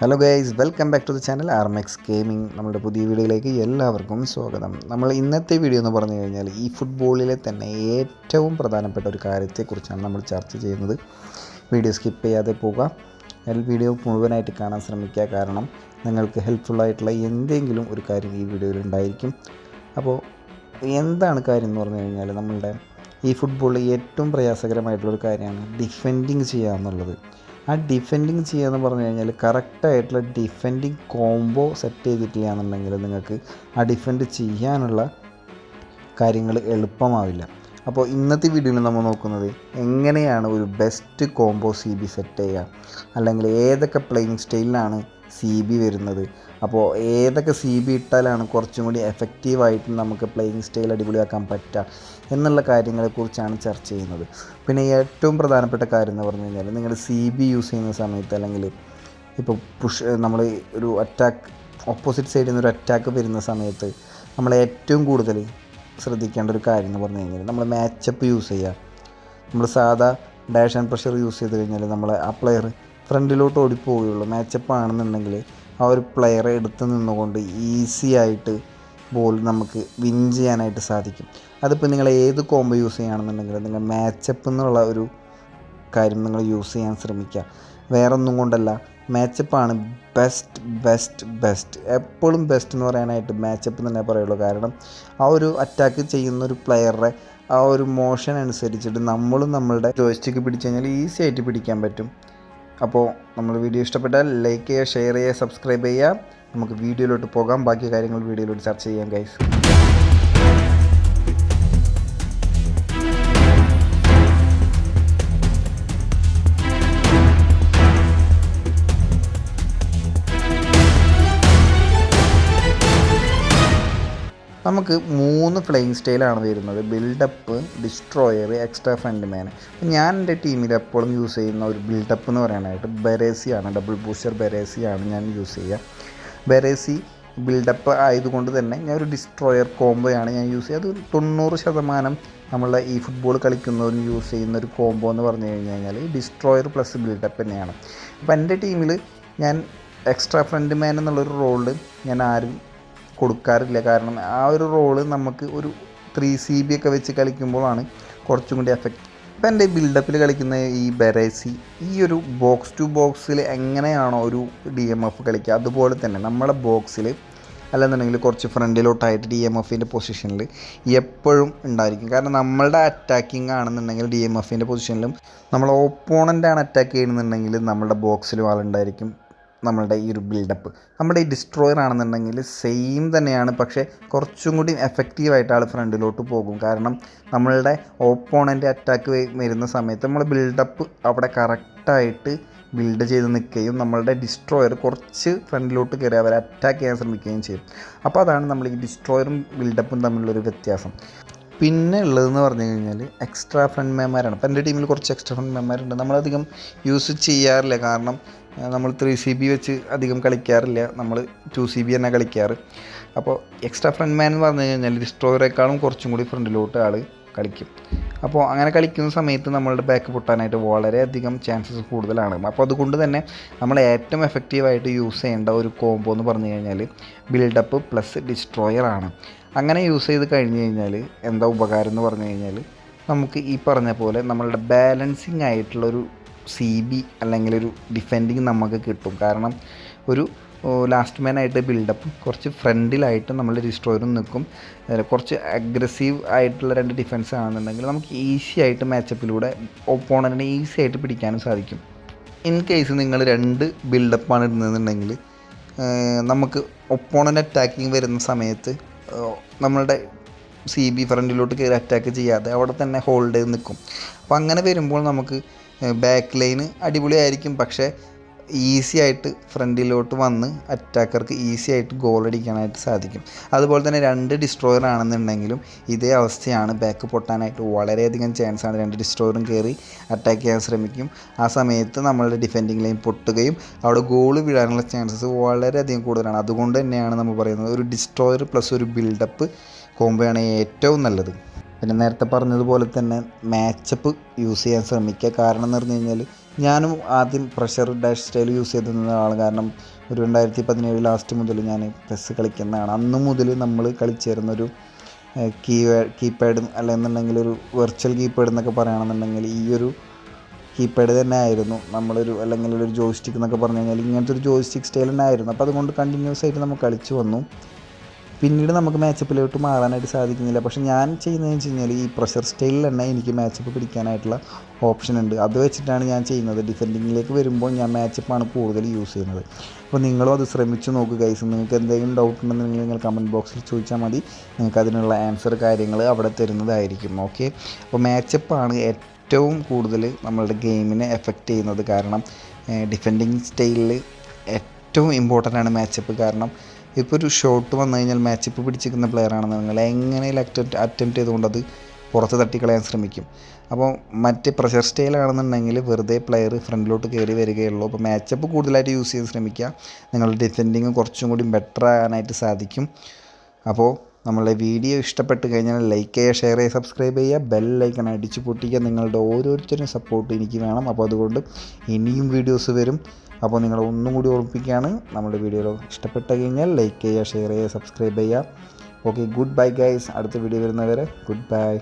Hello guys welcome back to the channel Armex gaming നമ്മുടെ പുതിയ വീഡിയോയിലേക്ക് എല്ലാവർക്കും സ്വാഗതം. നമ്മൾ ഇന്നത്തെ വീഡിയോ എന്ന് പറഞ്ഞു കഴിഞ്ഞാൽ ഈ ഫുട്ബോളിലെ തന്നെ ഏറ്റവും പ്രധാനപ്പെട്ട ഒരു കാര്യത്തെക്കുറിച്ചാണ് നമ്മൾ ചർച്ച ചെയ്യുന്നത്. വീഡിയോ സ്കിപ്പ് ചെയ്യാതെ പോവുക. വീഡിയോ മുഴുവനായിട്ട് കാണാൻ ശ്രമിക്കുക. കാരണം നിങ്ങൾക്ക് ഹെൽപ്ഫുള്ളായിട്ടുള്ള എന്തെങ്കിലും ഒരു കാര്യം ഈ വീഡിയോയിൽ ഉണ്ടായിരിക്കും. അപ്പോൾ എന്താണ് കാര്യം എന്ന് പറഞ്ഞു കഴിഞ്ഞാൽ നമ്മളുടെ ഈ ഫുട്ബോളിൽ ഏറ്റവും പ്രയാസകരമായിട്ടുള്ളൊരു കാര്യമാണ് ഡിഫെൻഡിങ് ചെയ്യുക എന്നുള്ളത്. ആ ഡിഫെൻഡിങ് ചെയ്യാന്ന് പറഞ്ഞു കഴിഞ്ഞാൽ കറക്റ്റായിട്ടുള്ള ഡിഫെൻഡിങ് കോംബോ സെറ്റ് ചെയ്തിട്ടില്ല എന്നുണ്ടെങ്കിൽ നിങ്ങൾക്ക് ആ ഡിഫെൻഡ് ചെയ്യാനുള്ള കാര്യങ്ങൾ എളുപ്പമാവില്ല. അപ്പോൾ ഇന്നത്തെ വീഡിയോയിൽ നമ്മൾ നോക്കുന്നത് എങ്ങനെയാണ് ഒരു best combo C B set ചെയ്യുക? അല്ലെങ്കിൽ ഏതൊക്കെ പ്ലേയിങ് സ്റ്റൈലിലാണ് സി ബി വരുന്നത്. അപ്പോൾ ഏതൊക്കെ സി ബി ഇട്ടാലാണ് കുറച്ചും കൂടി എഫക്റ്റീവായിട്ട് നമുക്ക് പ്ലേയിങ് സ്റ്റൈൽ അടിപൊളിയാക്കാൻ പറ്റുക എന്നുള്ള കാര്യങ്ങളെക്കുറിച്ചാണ് ചർച്ച ചെയ്യുന്നത്. പിന്നെ ഏറ്റവും പ്രധാനപ്പെട്ട കാര്യം എന്ന് പറഞ്ഞു കഴിഞ്ഞാൽ നിങ്ങൾ സി ബി യൂസ് ചെയ്യുന്ന സമയത്ത് അല്ലെങ്കിൽ ഇപ്പോൾ പുഷ് നമ്മൾ ഒരു അറ്റാക്ക് ഓപ്പോസിറ്റ് സൈഡിൽ നിന്ന് ഒരു അറ്റാക്ക് വരുന്ന സമയത്ത് നമ്മൾ ഏറ്റവും കൂടുതൽ ശ്രദ്ധിക്കേണ്ട ഒരു കാര്യം എന്ന് പറഞ്ഞു കഴിഞ്ഞാൽ നമ്മൾ മാച്ചപ്പ് യൂസ് ചെയ്യുക നമ്മൾ സാധാ ഡാഷ് ആൻഡ് പ്രഷർ യൂസ് ചെയ്ത് കഴിഞ്ഞാൽ നമ്മൾ ആ പ്ലെയർ ഫ്രണ്ടിലോട്ട് ഓടിപ്പോവുകയുള്ളൂ. മാച്ചപ്പ് ആണെന്നുണ്ടെങ്കിൽ ആ ഒരു പ്ലെയറെ എടുത്ത് നിന്നുകൊണ്ട് ഈസി ആയിട്ട് ബോൾ നമുക്ക് വിൻ ചെയ്യാനായിട്ട് സാധിക്കും. അതിപ്പോൾ നിങ്ങൾ ഏത് കോംബോ യൂസ് ചെയ്യുകയാണെന്നുണ്ടെങ്കിൽ നിങ്ങൾ മാച്ചപ്പ് എന്നുള്ള ഒരു കാര്യം നിങ്ങൾ യൂസ് ചെയ്യാൻ ശ്രമിക്കുക. വേറെ ഒന്നും കൊണ്ടല്ല മാച്ചപ്പാണ് ബെസ്റ്റ് ബെസ്റ്റ് ബെസ്റ്റ് എപ്പോഴും ബെസ്റ്റ് എന്ന് പറയാനായിട്ട് മാച്ചപ്പ് തന്നെ പറയുള്ളൂ. കാരണം ആ ഒരു അറ്റാക്ക് ചെയ്യുന്ന ഒരു പ്ലെയറുടെ ആ ഒരു മോഷൻ അനുസരിച്ചിട്ട് നമ്മളും നമ്മളുടെ ജോയിസ്റ്റിക്ക് പിടിച്ചു കഴിഞ്ഞാൽ ഈസി ആയിട്ട് പിടിക്കാൻ പറ്റും. അപ്പോൾ നമ്മൾ വീഡിയോ ഇഷ്ടപ്പെട്ടാൽ ലൈക്ക് ചെയ്യുക ഷെയർ ചെയ്യുക സബ്സ്ക്രൈബ് ചെയ്യുക. നമുക്ക് വീഡിയോയിലോട്ട് പോകാം. ബാക്കി കാര്യങ്ങൾ വീഡിയോയിലോട്ട് ചർച്ച ചെയ്യാം ഗൈസ് നമുക്ക് മൂന്ന് പ്ലേയിങ് സ്റ്റൈലാണ് വരുന്നത്. Buildup destroyer extra front man ഞാൻ എന്റെ ടീമിൽ എപ്പോഴും യൂസ് ചെയ്യുന്ന ഒരു ബിൽഡപ്പ് എന്ന് പറയാനായിട്ട് ബെറേസിയാണ് ഡബിൾ ബൂസ്റ്റർ ബെറേസിയാണ് ഞാൻ യൂസ് ചെയ്യുക. ബെറേസി ബിൽഡപ്പ് ആയതുകൊണ്ട് തന്നെ ഞാൻ ഒരു ഡിസ്ട്രോയർ കോംബോയാണ് ഞാൻ യൂസ് ചെയ്യുക. അത് തൊണ്ണൂറ് ശതമാനം നമ്മളെ ഈ ഫുട്ബോൾ കളിക്കുന്നവരും യൂസ് ചെയ്യുന്ന ഒരു കോംബോ എന്ന് പറഞ്ഞു കഴിഞ്ഞ് കഴിഞ്ഞാൽ ഡിസ്ട്രോയർ പ്ലസ് ബിൽഡപ്പ് തന്നെയാണ്. അപ്പോൾ എന്റെ ടീമിൽ ഞാൻ എക്സ്ട്രാ ഫ്രണ്ട് മാൻ എന്നുള്ളൊരു റോളിൽ ഞാൻ ആരും കൊടുക്കാറില്ല. കാരണം ആ ഒരു റോൾ നമുക്ക് ഒരു ത്രീ സി ബി ഒക്കെ വെച്ച് കളിക്കുമ്പോഴാണ് കുറച്ചും കൂടി എഫക്റ്റ് ഇപ്പം എന്റെ ബിൽഡപ്പിൽ കളിക്കുന്ന ഈ ബെറേസി ഈ ഒരു ബോക്സ് ടു ബോക്സിൽ എങ്ങനെയാണോ ഒരു ഡി എം എഫ് കളിക്കുക? അതുപോലെ തന്നെ നമ്മളെ ബോക്സിൽ അല്ലെന്നുണ്ടെങ്കിൽ കുറച്ച് ഫ്രണ്ടിലോട്ടായിട്ട് ഡി എം എഫിന്റെ പൊസിഷനിൽ എപ്പോഴും ഉണ്ടായിരിക്കും. കാരണം നമ്മളുടെ അറ്റാക്കിംഗ് ആണെന്നുണ്ടെങ്കിൽ ഡി എം എഫിന്റെ പൊസിഷനിലും നമ്മൾ ഓപ്പോണന്റാണ് അറ്റാക്ക് ചെയ്യുന്നുണ്ടെങ്കിൽ നമ്മളുടെ ബോക്സിലും ആളുണ്ടായിരിക്കും. നമ്മളുടെ ഈ ഒരു ബിൽഡപ്പ് നമ്മുടെ ഈ ഡിസ്ട്രോയർ ആണെന്നുണ്ടെങ്കിൽ സെയിം തന്നെയാണ് പക്ഷേ കുറച്ചും കൂടി എഫക്റ്റീവായിട്ട് ആൾ ഫ്രണ്ടിലോട്ട് പോകും. കാരണം നമ്മളുടെ ഓപ്പോണന്റ് അറ്റാക്ക് വരുന്ന സമയത്ത് നമ്മൾ ബിൽഡപ്പ് അവിടെ കറക്റ്റായിട്ട് ബിൽഡ് ചെയ്ത് നിൽക്കുകയും നമ്മളുടെ ഡിസ്ട്രോയർ കുറച്ച് ഫ്രണ്ടിലോട്ട് കയറി അവരെ അറ്റാക്ക് ചെയ്യാൻ ശ്രമിക്കുകയും ചെയ്യും. അപ്പോൾ അതാണ് നമ്മൾ ഈ ഡിസ്ട്രോയറും ബിൽഡപ്പും തമ്മിലുള്ളൊരു വ്യത്യാസം. പിന്നെ ഉള്ളതെന്ന് പറഞ്ഞു കഴിഞ്ഞാൽ എക്സ്ട്രാ ഫ്രണ്ട് മെമ്മാരാണ് അപ്പോൾ എന്റെ ടീമിൽ കുറച്ച് എക്സ്ട്രാ ഫ്രണ്ട് മെമ്മാരുണ്ട് നമ്മളധികം യൂസ് ചെയ്യാറില്ല. കാരണം നമ്മൾ ത്രീ സി ബി വെച്ച് അധികം കളിക്കാറില്ല. നമ്മൾ ടു സി ബി തന്നെ കളിക്കാറ്. അപ്പോൾ എക്സ്ട്രാ ഫ്രണ്ട് മാൻ എന്ന് പറഞ്ഞു കഴിഞ്ഞാൽ ഡിസ്ട്രോയറേക്കാളും കുറച്ചും കൂടി ഫ്രണ്ടിലോട്ട് ആൾ കളിക്കും. അപ്പോൾ അങ്ങനെ കളിക്കുന്ന സമയത്ത് നമ്മളുടെ ബാക്ക് പൊട്ടാനായിട്ട് വളരെയധികം ചാൻസസ് കൂടുതലാണ്. അപ്പോൾ അതുകൊണ്ട് തന്നെ നമ്മൾ ഏറ്റവും എഫക്റ്റീവായിട്ട് യൂസ് ചെയ്യേണ്ട ഒരു കോംബോ എന്ന് പറഞ്ഞു കഴിഞ്ഞാൽ ബിൽഡപ്പ് പ്ലസ് ഡിസ്ട്രോയർ ആണ്. അങ്ങനെ യൂസ് ചെയ്ത് കഴിഞ്ഞ് കഴിഞ്ഞാൽ എന്താ ഉപകാരം എന്ന് പറഞ്ഞു കഴിഞ്ഞാൽ നമുക്ക് ഈ പറഞ്ഞ പോലെ നമ്മളുടെ ബാലൻസിങ് ആയിട്ടുള്ളൊരു സി ബി അല്ലെങ്കിൽ ഒരു ഡിഫെൻഡിങ് നമുക്ക് കിട്ടും. കാരണം ഒരു ലാസ്റ്റ് മാൻ ആയിട്ട് ബിൽഡപ്പ് കുറച്ച് ഫ്രണ്ടിലായിട്ട് നമ്മൾ ഡിസ്ട്രോയറും നിൽക്കും കുറച്ച് അഗ്രസീവ് ആയിട്ടുള്ള രണ്ട് ഡിഫൻസ് ആണെന്നുണ്ടെങ്കിൽ നമുക്ക് ഈസി ആയിട്ട് മാച്ചപ്പിലൂടെ ഒപ്പോണന്റിനെ ഈസി ആയിട്ട് പിടിക്കാനും സാധിക്കും. ഇൻ കേസ് നിങ്ങൾ രണ്ട് ബിൽഡപ്പാണ് ഇടുന്നതെന്നുണ്ടെങ്കിൽ നമുക്ക് ഒപ്പോണന്റ് അറ്റാക്കിങ് വരുന്ന സമയത്ത് നമ്മളുടെ സി ബി ഫ്രണ്ടിലോട്ട് കയറി അറ്റാക്ക് ചെയ്യാതെ അവിടെ തന്നെ ഹോൾഡ് ചെയ്ത് നിൽക്കും. അപ്പോൾ അങ്ങനെ വരുമ്പോൾ നമുക്ക് ബാക്ക് ലൈന് അടിപൊളിയായിരിക്കും. പക്ഷേ ഈസി ആയിട്ട് ഫ്രണ്ടിലോട്ട് വന്ന് അറ്റാക്കർക്ക് ഈസി ആയിട്ട് ഗോൾ അടിക്കാനായിട്ട് സാധിക്കും. അതുപോലെ തന്നെ രണ്ട് ഡിസ്ട്രോയർ ആണെന്നുണ്ടെങ്കിലും ഇതേ അവസ്ഥയാണ് ബാക്ക് പൊട്ടാനായിട്ട് വളരെയധികം ചാൻസ് ആണ് രണ്ട് ഡിസ്ട്രോയറും കയറി അറ്റാക്ക് ചെയ്യാൻ ശ്രമിക്കും. ആ സമയത്ത് നമ്മളുടെ ഡിഫെൻഡിങ് ലൈൻ പൊട്ടുകയും അവിടെ ഗോൾ വീഴാനുള്ള ചാൻസസ് വളരെയധികം കൂടുതലാണ്. അതുകൊണ്ട് തന്നെയാണ് നമ്മൾ പറയുന്നത് ഒരു ഡിസ്ട്രോയർ പ്ലസ് ഒരു ബിൽഡപ്പ് കോംബോയാണ് ഏറ്റവും നല്ലത്. പിന്നെ നേരത്തെ പറഞ്ഞതുപോലെ തന്നെ മാച്ചപ്പ് യൂസ് ചെയ്യാൻ ശ്രമിക്കുക. കാരണം എന്ന് പറഞ്ഞു കഴിഞ്ഞാൽ ഞാനും ആദ്യം പ്രഷർ ഡാഷ് സ്റ്റൈൽ യൂസ് ചെയ്തിരുന്ന ആൾ കാരണം ഒരു രണ്ടായിരത്തി പതിനേഴ് ലാസ്റ്റ് മുതൽ ഞാൻ പെസ് കളിക്കുന്നതാണ്. അന്ന് മുതൽ നമ്മൾ കളിച്ചിരുന്നൊരു കീ കീപാഡ് അല്ലെന്നുണ്ടെങ്കിൽ ഒരു വെർച്വൽ കീപാഡ് എന്നൊക്കെ പറയുകയാണെന്നുണ്ടെങ്കിൽ ഈ ഒരു കീപാഡ് തന്നെ ആയിരുന്നു. നമ്മളൊരു അല്ലെങ്കിൽ ഒരു ജോയ്സ്റ്റിക് എന്നൊക്കെ പറഞ്ഞു കഴിഞ്ഞാൽ ഇങ്ങനത്തെ ഒരു ജോയിസ്റ്റിക് സ്റ്റൈൽ തന്നെ ആയിരുന്നു. അപ്പോൾ അതുകൊണ്ട് കണ്ടിന്യൂസ് ആയിട്ട് നമ്മൾ കളിച്ചു വന്നു. പിന്നീട് നമുക്ക് മാച്ചപ്പിലോട്ട് മാറാനായിട്ട് സാധിക്കുന്നില്ല. പക്ഷേ ഞാൻ ചെയ്യുന്നതെന്ന് വെച്ച് കഴിഞ്ഞാൽ ഈ പ്രഷർ സ്റ്റൈലിൽ തന്നെ എനിക്ക് മാച്ചപ്പ് പിടിക്കാനായിട്ടുള്ള ഓപ്ഷൻ ഉണ്ട്. അത് വെച്ചിട്ടാണ് ഞാൻ ചെയ്യുന്നത്. ഡിഫെൻഡിങ്ങിലേക്ക് വരുമ്പോൾ ഞാൻ മാച്ചപ്പാണ് കൂടുതൽ യൂസ് ചെയ്യുന്നത്. അപ്പോൾ നിങ്ങളും അത് ശ്രമിച്ചു നോക്കുക ഗൈസ് നിങ്ങൾക്ക് എന്തെങ്കിലും ഡൗട്ട് ഉണ്ടെന്നുണ്ടെങ്കിൽ നിങ്ങൾ കമന്റ് ബോക്സിൽ ചോദിച്ചാൽ മതി. നിങ്ങൾക്ക് അതിനുള്ള ആൻസർ കാര്യങ്ങൾ അവിടെ തരുന്നതായിരിക്കും. ഓക്കെ അപ്പോൾ മാച്ചപ്പാണ് ഏറ്റവും കൂടുതൽ നമ്മളുടെ ഗെയിമിനെ എഫക്റ്റ് ചെയ്യുന്നത്. കാരണം ഡിഫെൻഡിങ് സ്റ്റൈലിൽ ഏറ്റവും ഇമ്പോർട്ടന്റ് ആണ് മാച്ചപ്പ് കാരണം ഇപ്പോൾ ഒരു ഷോട്ട് വന്നു കഴിഞ്ഞാൽ മാച്ചപ്പ് പിടിച്ചിരിക്കുന്ന നിങ്ങൾ എങ്ങനെയും അറ്റംപ്റ്റ് അറ്റംപ്റ്റ് ചെയ്തുകൊണ്ട് അത് പുറത്ത് തട്ടിക്കളയാൻ ശ്രമിക്കും? അപ്പോൾ മറ്റ് പ്രഷർ സ്റ്റൈലാണെന്നുണ്ടെങ്കിൽ വെറുതെ പ്ലെയർ ഫ്രണ്ടിലോട്ട് കയറി വരികയുള്ളൂ. അപ്പോൾ മാച്ചപ്പ് കൂടുതലായിട്ട് യൂസ് ചെയ്യാൻ ശ്രമിക്കുക. നിങ്ങളുടെ ഡിഫെൻഡിങ് കുറച്ചും കൂടി ബെറ്റർ ആകാനായിട്ട് സാധിക്കും. അപ്പോൾ നമ്മളുടെ വീഡിയോ ഇഷ്ടപ്പെട്ട് കഴിഞ്ഞാൽ ലൈക്ക് ചെയ്യുക ഷെയർ ചെയ്യുക സബ്സ്ക്രൈബ് ചെയ്യുക ബെൽ ലൈക്കൺ അടിച്ച് പൊട്ടിക്കുക. നിങ്ങളുടെ ഓരോരുത്തരും സപ്പോർട്ട് എനിക്ക് വേണം. അപ്പോൾ അതുകൊണ്ട് ഇനിയും വീഡിയോസ് വരും. അപ്പോൾ നിങ്ങൾ ഒന്നും കൂടി ഓർമ്മിപ്പിക്കുകയാണ്. നമ്മുടെ വീഡിയോ ഇഷ്ടപ്പെട്ട് കഴിഞ്ഞാൽ ലൈക്ക് ചെയ്യുക ഷെയർ ചെയ്യുക സബ്സ്ക്രൈബ് ചെയ്യുക. ഓക്കെ ഗുഡ് ബൈ ഗൈസ് അടുത്ത വീഡിയോ വരുന്നവരെ ഗുഡ് ബൈ